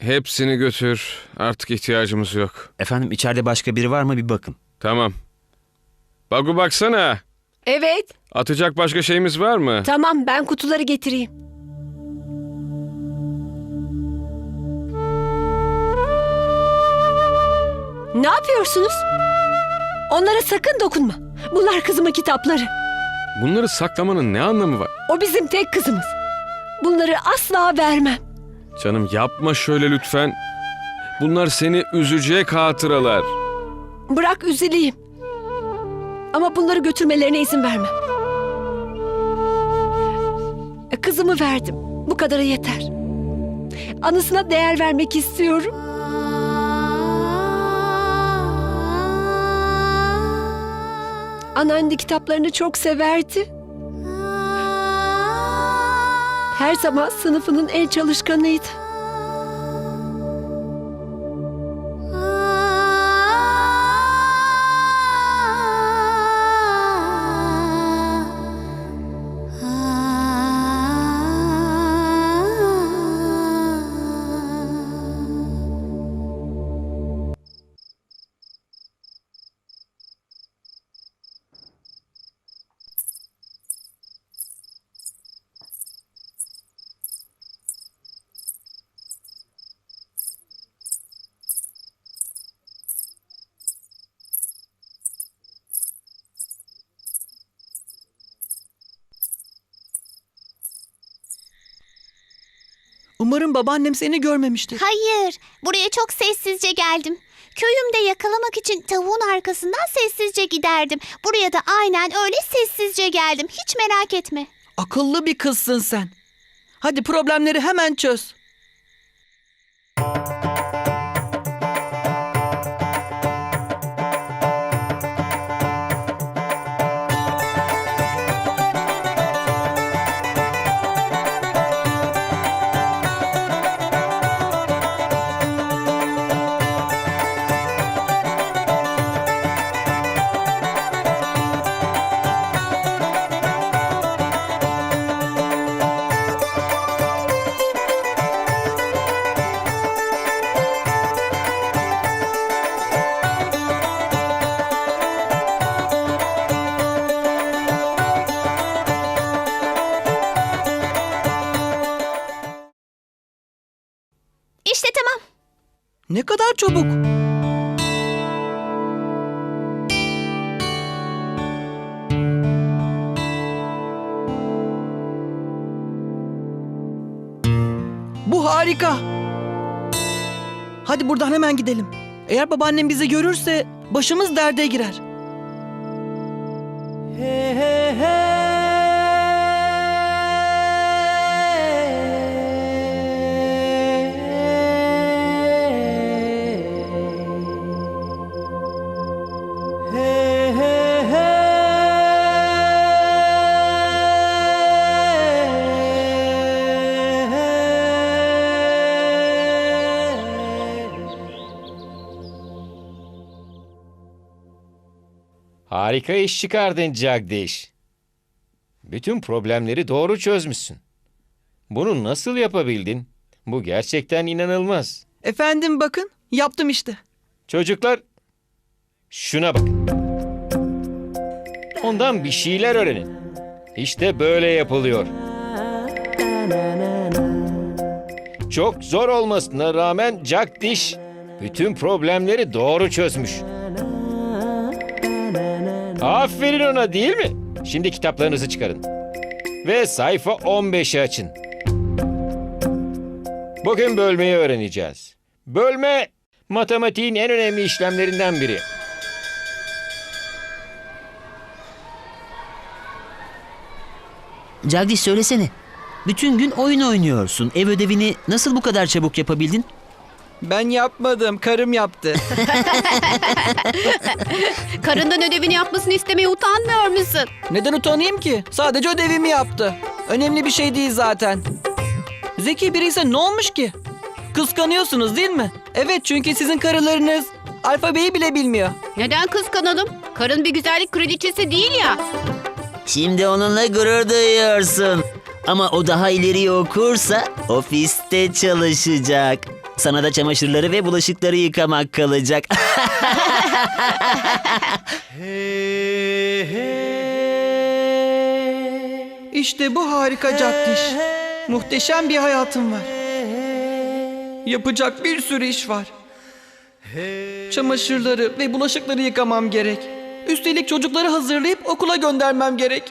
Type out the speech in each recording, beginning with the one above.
Hepsini götür. Artık ihtiyacımız yok. Efendim içeride başka biri var mı bir bakın. Tamam. Bagu baksana. Evet, Atacak başka şeyimiz var mı? tamam ben kutuları getireyim. Ne yapıyorsunuz? Onlara sakın dokunma. Bunlar kızımın kitapları. Bunları saklamanın ne anlamı var? O bizim tek kızımız. Bunları asla vermem. Canım yapma şöyle lütfen. Bunlar seni üzecek hatıralar. Bırak üzüleyim. Ama bunları götürmelerine izin vermem. E, Kızımı verdim. Bu kadarı yeter. Anısına değer vermek istiyorum. Anneanne kitaplarını çok severdi. Her zaman sınıfının en çalışkanıydı. Umarım babaannem seni görmemiştir. Hayır, buraya çok sessizce geldim. Köyümde yakalamak için tavuğun arkasından sessizce giderdim. Buraya da aynen öyle sessizce geldim. Hiç merak etme. Akıllı bir kızsın sen. Hadi problemleri hemen çöz. İşte tamam. Ne kadar çabuk. Bu harika. Hadi buradan hemen gidelim. Eğer babaannem bizi görürse başımız derde girer. He he Harika iş çıkardın Jagdish. Bütün problemleri doğru çözmüşsün. Bunu nasıl yapabildin? Bu gerçekten inanılmaz. Efendim bakın yaptım işte. Çocuklar, şuna bakın. Ondan bir şeyler öğrenin. İşte böyle yapılıyor. Çok zor olmasına rağmen Jagdish bütün problemleri doğru çözmüş. Aferin ona değil mi? Şimdi kitaplarınızı çıkarın. Ve sayfa 15'i açın. Bugün bölmeyi öğreneceğiz. Bölme matematiğin en önemli işlemlerinden biri. Cagdiş söylesene. Bütün gün oyun oynuyorsun. Ev ödevini nasıl bu kadar çabuk yapabildin? Ben yapmadım karım yaptı. Karından ödevini yapmasını istemeye utanmıyor musun? Neden utanayım ki? Sadece ödevimi yaptı. Önemli bir şey değil zaten. Zeki biriyse ne olmuş ki? Kıskanıyorsunuz değil mi? Evet çünkü sizin karılarınız alfabeyi bile bilmiyor. Neden kıskanalım? Karın bir güzellik kraliçesi değil ya. Şimdi onunla gurur duyuyorsun. Ama o daha ileri okursa ofiste çalışacak. Sana da çamaşırları ve bulaşıkları yıkamak kalacak. İşte bu harika Cagdiş. Muhteşem bir hayatım var. Yapacak bir sürü iş var. Çamaşırları ve bulaşıkları yıkamam gerek. Üstelik çocukları hazırlayıp okula göndermem gerek.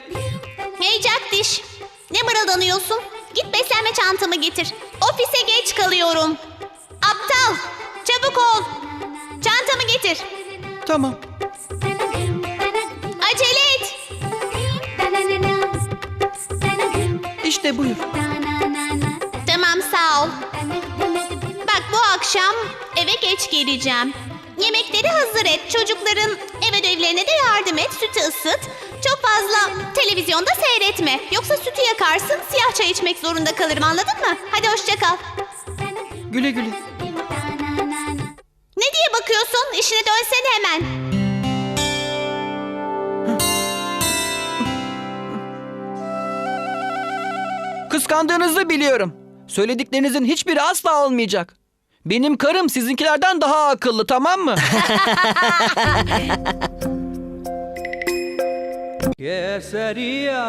Hey Jagdish. Ne mırıldanıyorsun? Git beslenme çantamı getir. Ofise geç kalıyorum. Tamam. Acele et. İşte buyur. Tamam sağ ol. Bak bu akşam eve geç geleceğim. Yemekleri hazır et. Çocukların ev ödevlerine de yardım et. Sütü ısıt. Çok fazla televizyonda seyretme. Yoksa sütü yakarsın, siyah çay içmek zorunda kalırım anladın mı? Hadi hoşça kal. Güle güle. Bakıyorsun? İşine dönsene hemen. Kıskandığınızı biliyorum. Söylediklerinizin hiçbiri asla olmayacak. Benim karım sizinkilerden daha akıllı tamam mı? Keseria